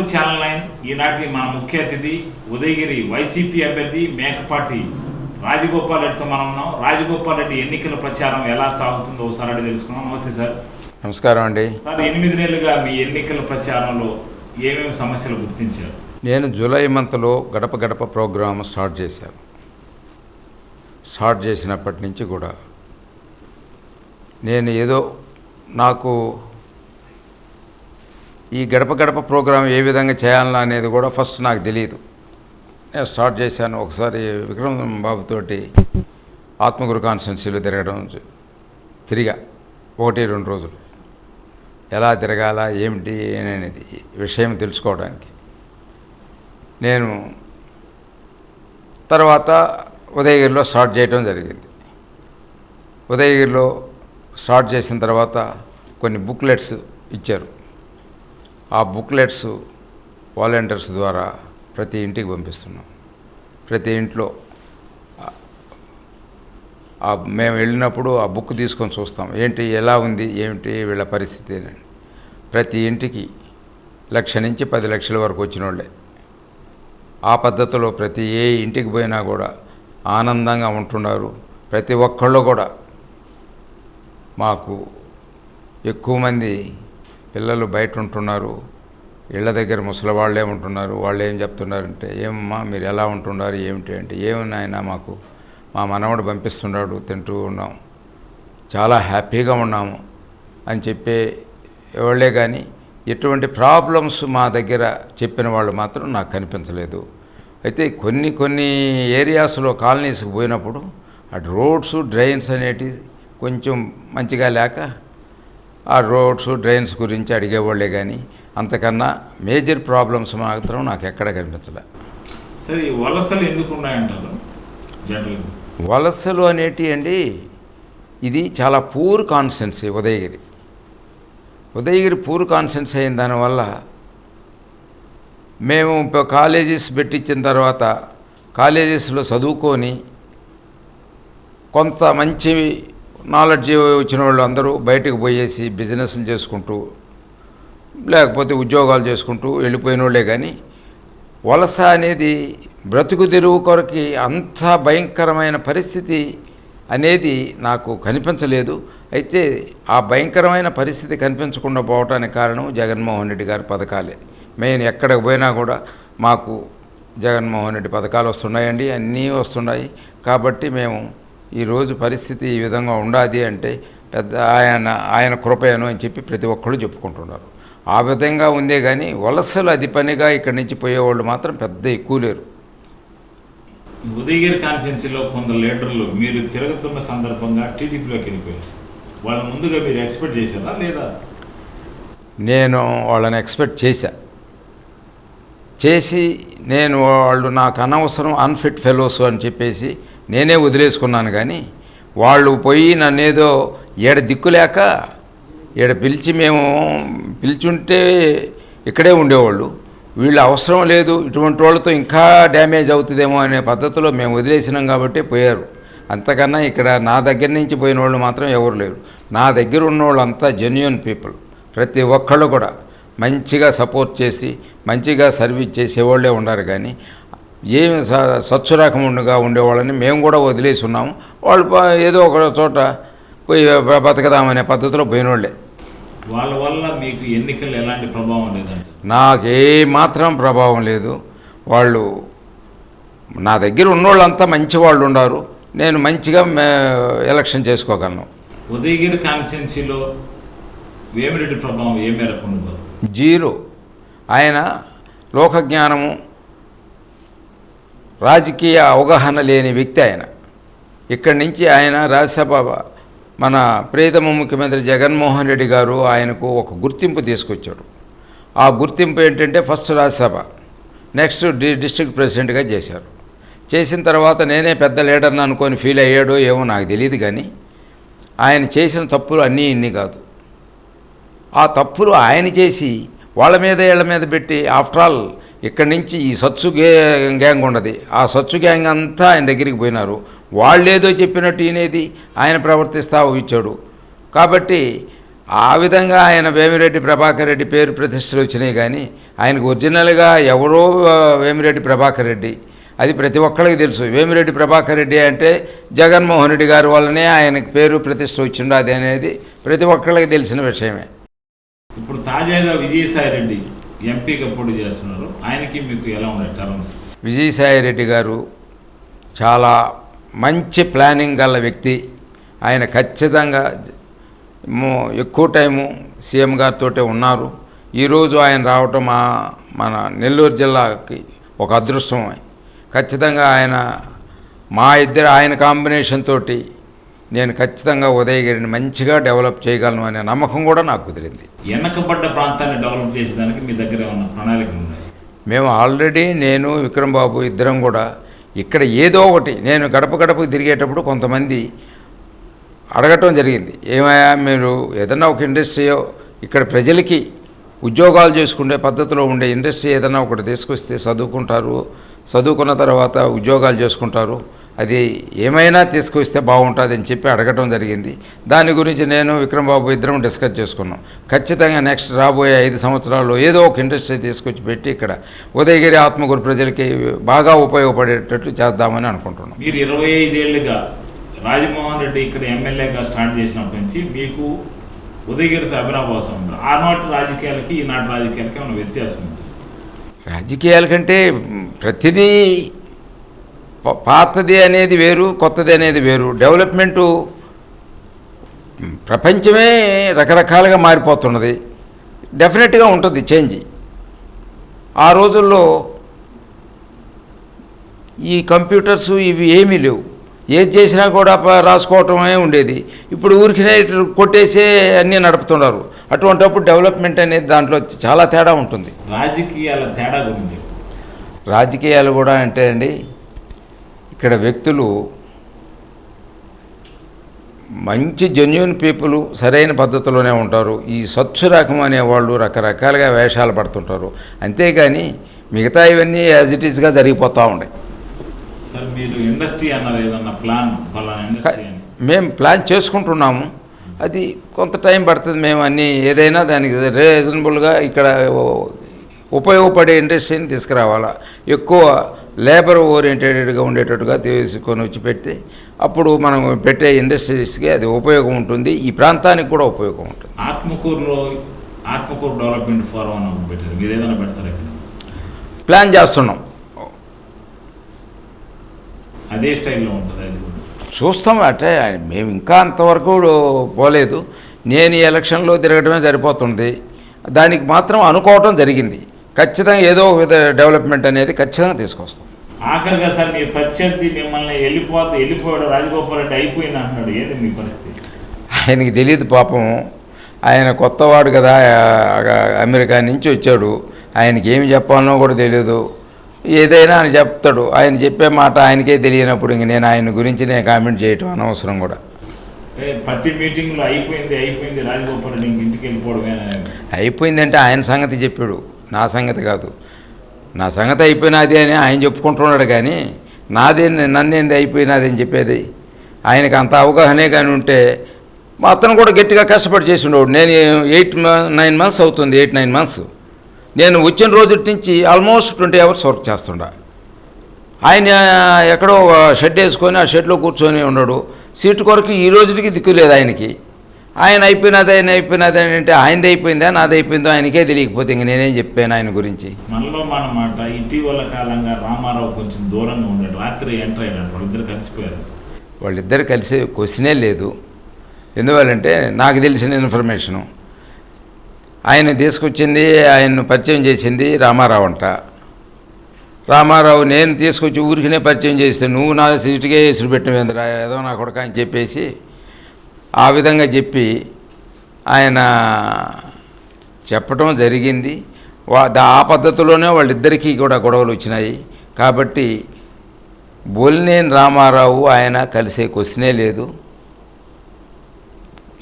Channel nine ఈనాటి మన ముఖ్య అతిథి ఉదయగిరి వైసీపీ అభ్యర్థి మేకపాటి రాజగోపాల్ రెడ్డితో మనం ఉన్నాం. రాజగోపాల్ రెడ్డి ఎన్నికల ప్రచారం ఎలా సాగుతుందో ఒకసారి అడిగి తెలుసుకున్నాం నమస్తే సార్. నమస్కారం అండి. సార్ ఎనిమిది నెలలుగా మీ ఎన్నికల ప్రచారంలో ఏమేమి సమస్యలు గుర్తించారు? నేను జూలై మంత్లో గడప గడప ప్రోగ్రామ్ స్టార్ట్ చేశాను. స్టార్ట్ చేసినప్పటి నుంచి కూడా నేను ఏదో నాకు ఈ గడప గడప ప్రోగ్రాం ఏ విధంగా చేయాలన్నా అనేది కూడా ఫస్ట్ నాకు తెలియదు నేను స్టార్ట్ చేశాను ఒకసారి విక్రమ్ బాబుతోటి ఆత్మగురు కాన్స్టెన్సీలో తిరగడం తిరిగా ఒకటి రెండు రోజులు. ఎలా తిరగాల ఏమిటి అనేది విషయం తెలుసుకోవడానికి. నేను తర్వాత ఉదయగిరిలో స్టార్ట్ చేయడం జరిగింది. ఉదయగిరిలో స్టార్ట్ చేసిన తర్వాత కొన్ని బుక్లెట్స్ ఇచ్చారు. ఆ బుక్లెట్స్ వాలంటీర్స్ ద్వారా ప్రతి ఇంటికి పంపిస్తున్నాం. ప్రతి ఇంట్లో మేము వెళ్ళినప్పుడు ఆ బుక్ తీసుకొని చూస్తాం. ఏంటి ఎలా ఉంది ఏమిటి వీళ్ళ పరిస్థితి అని. ప్రతి ఇంటికి లక్ష నుంచి పది లక్షల వరకు వచ్చిన వాళ్ళే ఆ పద్ధతిలో ప్రతి ఏ ఇంటికి పోయినా కూడా ఆనందంగా ఉంటున్నారు. ప్రతి ఒక్కళ్ళు కూడా మాకు ఎక్కువ మంది పిల్లలు బయట ఉంటున్నారు ఇళ్ళ దగ్గర ముసలి వాళ్ళే ఉంటున్నారు వాళ్ళు ఏం చెప్తున్నారంటే ఏమమ్మా మీరు ఎలా ఉంటున్నారు ఏమిటి? అంటే ఏమన్నా మాకు మా మనవడు పంపిస్తున్నాడు తింటూ ఉన్నాం చాలా హ్యాపీగా ఉన్నాము అని చెప్పే ఎవళ్ళే కానీ ఎటువంటి ప్రాబ్లమ్స్ మా దగ్గర చెప్పిన వాళ్ళు మాత్రం నాకు కనిపించలేదు. అయితే కొన్ని కొన్ని ఏరియాస్లో కాలనీస్కి పోయినప్పుడు అటు రోడ్స్ డ్రైన్స్ అనేటివి కొంచెం మంచిగా లేక ఆ రోడ్స్ డ్రైన్స్ గురించి అడిగేవాళ్ళే కానీ అంతకన్నా మేజర్ ప్రాబ్లమ్స్ మాత్రం నాకు ఎక్కడ కనిపించలే. సరే వలసలు ఎందుకు ఉన్నాయంటారు? వలసలు అనేటి అండి ఇది చాలా poor constituency Udayagiri. Udayagiri poor constituency అయిన దానివల్ల మేము కాలేజెస్ పెట్టించిన తర్వాత కాలేజెస్లో చదువుకొని కొంత మంచి నాలెడ్జ్ వచ్చిన వాళ్ళు అందరూ బయటకు పోయేసి బిజినెస్లు చేసుకుంటూ లేకపోతే ఉద్యోగాలు చేసుకుంటూ వెళ్ళిపోయిన వాళ్ళే కానీ వలస అనేది బ్రతుకు తెరువు కొరకి అంత భయంకరమైన పరిస్థితి అనేది నాకు కనిపించలేదు. అయితే ఆ భయంకరమైన పరిస్థితి కనిపించకుండా పోవటానికి కారణం జగన్మోహన్ రెడ్డి గారి పథకాలే. మేము ఎక్కడికి పోయినా కూడా మాకు జగన్మోహన్ రెడ్డి పథకాలు వస్తున్నాయండి అన్నీ వస్తున్నాయి. కాబట్టి మేము ఈరోజు పరిస్థితి ఈ విధంగా ఉండాది అంటే పెద్ద ఆయన ఆయన కృపయను అని చెప్పి ప్రతి ఒక్కళ్ళు చెప్పుకుంటున్నారు. ఆ విధంగా ఉందే కానీ వలసలు అది పనిగా ఇక్కడి నుంచి పోయేవాళ్ళు మాత్రం పెద్ద ఎక్కువ లేరు. ఉదయగిరి కాన్స్టిట్యున్సీలో కొందరు లీడర్లు మీరు తిరుగుతున్న సందర్భంగా టీడీపీలోకి వెళ్ళిపోయారు. వాళ్ళ ముందుగా మీరు ఎక్స్పెక్ట్ చేశారా లేదా? నేను వాళ్ళని ఎక్స్పెక్ట్ చేశా. చేసి నేను వాళ్ళు నాకు అనవసరం అన్ఫిట్ ఫెలోస్ అని చెప్పేసి నేనే వదిలేసుకున్నాను కానీ వాళ్ళు పోయి నన్నేదో ఏడ దిక్కులేక ఈడ పిలిచి మేము పిలిచుంటే ఇక్కడే ఉండేవాళ్ళు. వీళ్ళు అవసరం లేదు ఇటువంటి వాళ్ళతో ఇంకా డ్యామేజ్ అవుతుందేమో అనే పద్ధతిలో మేము వదిలేసినాం కాబట్టి పోయారు. అంతకన్నా ఇక్కడ నా దగ్గర నుంచి పోయిన వాళ్ళు మాత్రం ఎవరు లేరు. నా దగ్గర ఉన్న వాళ్ళంతా జెన్యున్ పీపుల్ ప్రతి ఒక్కళ్ళు కూడా మంచిగా సపోర్ట్ చేసి మంచిగా సర్వీస్ చేసేవాళ్ళే ఉన్నారు కానీ ఏమి స- సచ్చు రకముగా ఉండేవాళ్ళని మేము కూడా వదిలేసి ఉన్నాము. వాళ్ళు ఏదో ఒక చోట పోయి బతకదామనే పద్ధతిలో పోయినోళ్ళే. వాళ్ళ వల్ల మీకు ఎన్నికల్లో ఎలాంటి ప్రభావం లేదండి? నాకు మాత్రం ప్రభావం లేదు. వాళ్ళు నా దగ్గర ఉన్నోళ్ళంతా మంచి వాళ్ళు ఉన్నారు నేను మంచిగా ఎలక్షన్ చేసుకోగలను. ఉదయగిరి కాన్స్టిట్యున్సీలో వేమిరెడ్డి ప్రభావం ఏ మేరకు జీరో. ఆయన లోకజ్ఞానము రాజకీయ అవగాహన లేని వ్యక్తి ఆయన. ఇక్కడి నుంచి ఆయన రాజ్యసభ మన ప్రియతమ ముఖ్యమంత్రి జగన్మోహన్ రెడ్డి గారు ఆయనకు ఒక గుర్తింపు తీసుకొచ్చాడు ఆ గుర్తింపు ఏంటంటే ఫస్ట్ రాజ్యసభ. నెక్స్ట్ డి డిస్ట్రిక్ట్ ప్రెసిడెంట్గా చేశారు. చేసిన తర్వాత నేనే పెద్ద లీడర్ని అనుకొని ఫీల్ అయ్యాడో ఏమో నాకు తెలియదు కానీ ఆయన చేసిన తప్పులు అన్నీ ఇన్ని కాదు. ఆ తప్పులు ఆయన చేసి వాళ్ళ మీద వీళ్ళ మీద పెట్టి ఆఫ్టర్ ఆల్ ఇక్కడి నుంచి ఈ సచ్చు గే గ్యాంగ్ ఉన్నది ఆ సచ్చు గ్యాంగ్ అంతా ఆయన దగ్గరికి పోయినారు. వాళ్ళేదో చెప్పినట్టు ఈయనేది ఆయన ప్రవర్తిస్తా ఇచ్చాడు కాబట్టి ఆ విధంగా ఆయన వేమిరెడ్డి ప్రభాకర్ రెడ్డి పేరు ప్రతిష్టలు వచ్చినాయి కానీ ఆయనకు ఒరిజినల్గా ఎవరో వేమిరెడ్డి ప్రభాకర్ రెడ్డి. అది ప్రతి ఒక్కరికి తెలుసు. వేమిరెడ్డి ప్రభాకర్ రెడ్డి అంటే జగన్మోహన్ రెడ్డి గారి వల్లనే ఆయనకు పేరు ప్రతిష్ట వచ్చిండు అనేది ప్రతి ఒక్కరికి తెలిసిన విషయమే. ఇప్పుడు తాజాగా విజయసాయి రెడ్డి ఎంపీగా పోటీ చేస్తున్నారు. ఆయనకి మీకు ఎలా ఉన్నాయి టర్మ్స్ విజయసాయి రెడ్డి గారు చాలా మంచి ప్లానింగ్ గల వ్యక్తి. ఆయన ఖచ్చితంగా ఎక్కువ టైము సీఎం గారితో ఉన్నారు. ఈరోజు ఆయన రావటం మా మన నెల్లూరు జిల్లాకి ఒక అదృష్టం. ఖచ్చితంగా ఆయన మా ఇద్దరు ఆయన కాంబినేషన్ తోటి నేను ఖచ్చితంగా ఉదయగిరిని మంచిగా డెవలప్ చేయగలను అనే నమ్మకం కూడా నాకు కుదిరింది. వెనకబడ్డ ప్రాంతాన్ని డెవలప్ చేసేదానికి మీ దగ్గర ఏమైనా ప్రణాళికలు ఉన్నాయి మేము ఆల్రెడీ నేను విక్రమ్ బాబు ఇద్దరం కూడా ఇక్కడ ఏదో ఒకటి నేను గడప గడపకు తిరిగేటప్పుడు కొంతమంది అడగటం జరిగింది. ఏమయ్యా మీరు ఏదన్నా ఒక ఇండస్ట్రీయో ఇక్కడ ప్రజలకి ఉద్యోగాలు చేసుకునే పద్ధతిలో ఉండే ఇండస్ట్రీ ఏదైనా ఒకటి తీసుకొస్తే చదువుకుంటారు చదువుకున్న తర్వాత ఉద్యోగాలు చేసుకుంటారు అది ఏమైనా తీసుకొస్తే బాగుంటుంది అని చెప్పి అడగటం జరిగింది. దాని గురించి నేను విక్రమ్ బాబు ఇద్దరం డిస్కస్ చేసుకున్నాం. ఖచ్చితంగా నెక్స్ట్ రాబోయే ఐదు సంవత్సరాల్లో ఏదో ఒక ఇండస్ట్రీ తీసుకొచ్చి పెట్టి ఇక్కడ ఉదయగిరి ఆత్మకూరు ప్రజలకి బాగా ఉపయోగపడేటట్లు చేద్దామని అనుకుంటున్నాం. మీరు ఇరవై ఐదేళ్ళుగా రాజమోహన్ రెడ్డి ఇక్కడ ఎమ్మెల్యేగా స్టార్ట్ చేసినప్పటి నుంచి మీకు ఉదయగిరితో అభినవాసం ఉంది? ఆనాటి రాజకీయాలకి ఈనాటి రాజకీయాలకి ఏమైనా వ్యత్యాసం ఉంది? రాజకీయాల కంటే ప్రతిదీ పాతది అనేది వేరు కొత్తది అనేది వేరు. డెవలప్మెంటు ప్రపంచమే రకరకాలుగా మారిపోతున్నది. డెఫినెట్గా ఉంటుంది చేంజ్. ఆ రోజుల్లో ఈ కంప్యూటర్స్ ఇవి ఏమీ లేవు. ఏది చేసినా కూడా రాసుకోవటమే ఉండేది. ఇప్పుడు ఊరికినే కొట్టేసే అన్నీ నడుపుతున్నారు. అటువంటప్పుడు డెవలప్మెంట్ అనేది దాంట్లో చాలా తేడా ఉంటుంది. రాజకీయాల తేడా గురించి. రాజకీయాలు కూడా అంటే అండి ఇక్కడ వ్యక్తులు మంచి జెన్యున్ పీపుల్ సరైన పద్ధతిలోనే ఉంటారు. ఈ సచ్చు రకం అనేవాళ్ళు రకరకాలుగా వేషాలు పడుతుంటారు. అంతేగాని మిగతా ఇవన్నీ యాజ్ ఇట్ ఈస్గా జరిగిపోతూ ఉంటాయి సార్ మీరు ఇండస్ట్రీ అన్నారు ఏదన్నా ప్లాన్ ఫలానా ఇండస్ట్రీ అని? మేము ప్లాన్ చేసుకుంటున్నాము. అది కొంత టైం పడుతుంది మేము అన్నీ ఏదైనా దానికి రీజనబుల్గా ఇక్కడ ఉపయోగపడే ఇండస్ట్రీని తీసుకురావాలా. ఎక్కువ లేబర్ ఓరియంటెడ్గా ఉండేటట్టుగా తీసుకొని వచ్చి పెడితే అప్పుడు మనం పెట్టే ఇండస్ట్రీస్కి అది ఉపయోగం ఉంటుంది. ఈ ప్రాంతానికి కూడా ఉపయోగం ఉంటుంది. ఆత్మకూరులో ఆత్మకూరు డెవలప్మెంట్ ఫోరం పెట్టారు. మీరు ఏదైనా పెడతారా ప్లాన్ చేస్తున్నాం. అదే స్టైల్లో ఉంటుంది చూస్తాం. అంటే మేము ఇంకా అంతవరకు పోలేదు. నేను ఈ ఎలక్షన్లో తిరగడమే సరిపోతుంది. దానికి మాత్రం అనుకోవటం జరిగింది. ఖచ్చితంగా ఏదో ఒక విధ డెవలప్మెంట్ అనేది ఖచ్చితంగా తీసుకొస్తాం. ఆఖరిగా సార్ మీ ప్రత్యర్థి మిమ్మల్ని వెళ్ళిపోతే వెళ్ళిపోయాడు రాజగోపాల్ రెడ్డి అయిపోయింది అంటున్నాడు. ఏది మీ పరిస్థితి? ఆయనకి తెలియదు పాపం. ఆయన కొత్తవాడు కదా అమెరికా నుంచి వచ్చాడు. ఆయనకి ఏమి చెప్పాలనో కూడా తెలియదు ఏదైనా ఆయన చెప్తాడు. ఆయన చెప్పే మాట ఆయనకే తెలియనప్పుడు ఇంక నేను ఆయన గురించి నేను కామెంట్ చేయటం అనవసరం కూడా. ప్రతి మీటింగ్లో అయిపోయింది అయిపోయింది రాజగోపాల్ రెడ్డి ఇంటికి వెళ్ళిపోవడమే. అయిపోయిందంటే ఆయన సంగతి చెప్పాడు. నా సంగతి కాదు. నా సంగతి అయిపోయినది అని ఆయన చెప్పుకుంటున్నాడు కానీ నాదే నన్నేంది అయిపోయినది అని చెప్పేది? ఆయనకు అంత అవగాహనే కానీ ఉంటే మా అతను కూడా గట్టిగా కష్టపడి చేసి ఉండేవాడు నేను ఎయిట్ నైన్ మంత్స్ అవుతుంది ఎయిట్ నైన్ మంత్స్. నేను వచ్చిన రోజు నుంచి ఆల్మోస్ట్ ట్వంటీ అవర్స్ వర్క్ చేస్తుండా. ఆయన ఎక్కడో షెడ్ వేసుకొని ఆ షెడ్లో కూర్చొని ఉన్నాడు. సీటు కొరకు ఈ రోజుకి దిక్కు లేదు ఆయనకి. ఆయన అయిపోయినది ఆయన అయిపోయినది అంటే ఆయనది అయిపోయిందా నాది అయిపోయిందో ఆయనకే తెలియకపోతే ఇంక నేనేం చెప్పాను ఆయన గురించి? మనలో మన మాట ఇటీవల కాలంగా రామారావు కొంచెం దూరంగా ఉన్నాడు రాత్రి ఎంటర్ అయినాడు వాళ్ళిద్దరు కలిసిపోయారు. వాళ్ళిద్దరు కలిసి క్వశ్చనే లేదు. ఎందువల్లంటే నాకు తెలిసిన ఇన్ఫర్మేషను. ఆయన తీసుకొచ్చింది ఆయన్ను పరిచయం చేసింది రామారావు అంట. రామారావు నేను తీసుకొచ్చి ఊరికినే పరిచయం చేస్తే నువ్వు నా సీటుకే ఎసురు పెట్టిందిరా ఏదో నా కొడుక అని చెప్పేసి ఆ విధంగా చెప్పి ఆయన చెప్పటం జరిగింది. వా ఆ పద్ధతిలోనే వాళ్ళిద్దరికీ కూడా గొడవలు వచ్చినాయి. కాబట్టి బోలినేని రామారావు ఆయన కలిసే క్వశ్చనే లేదు.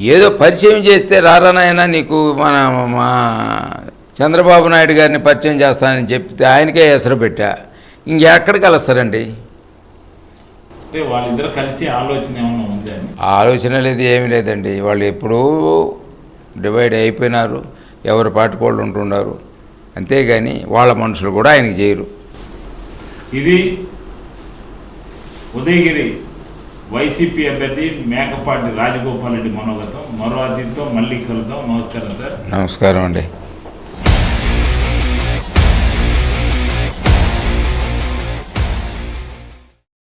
ఏదో పరిచయం చేస్తే రారానాయన నీకు మన మా చంద్రబాబు నాయుడు గారిని పరిచయం చేస్తానని చెప్తే ఆయనకే ఎసరు పెట్టా. ఇంకెక్కడ కలుస్తారండి? అంటే వాళ్ళిద్దరు కలిసి ఆలోచన ఏమన్నా ఉంది అని ఆ ఆలోచన లేదు ఏమీ లేదండి. వాళ్ళు ఎప్పుడూ డివైడ్ అయిపోయినారు ఎవరి పాటికోళ్ళు ఉంటున్నారు. అంతేగాని వాళ్ళ మనుషులు కూడా ఆయనకి చేయరు. ఇది ఉదయగిరి వైసీపీ అభ్యర్థి మేకపాటి రాజగోపాల్ రెడ్డి మనోగతం. మరో అతిథితో మళ్ళీ కలుద్దాం. నమస్కారం సార్. నమస్కారం అండి.